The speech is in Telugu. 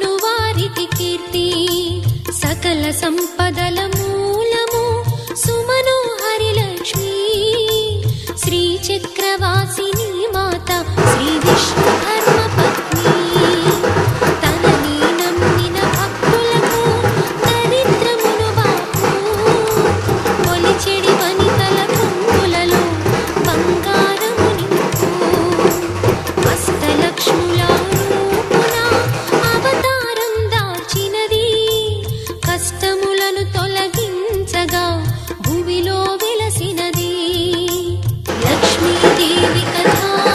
అగును కీర్తి. సకల సంపదల మూలము సుమను హరిలక్ష్మి శ్రీ చక్రవా Thank you.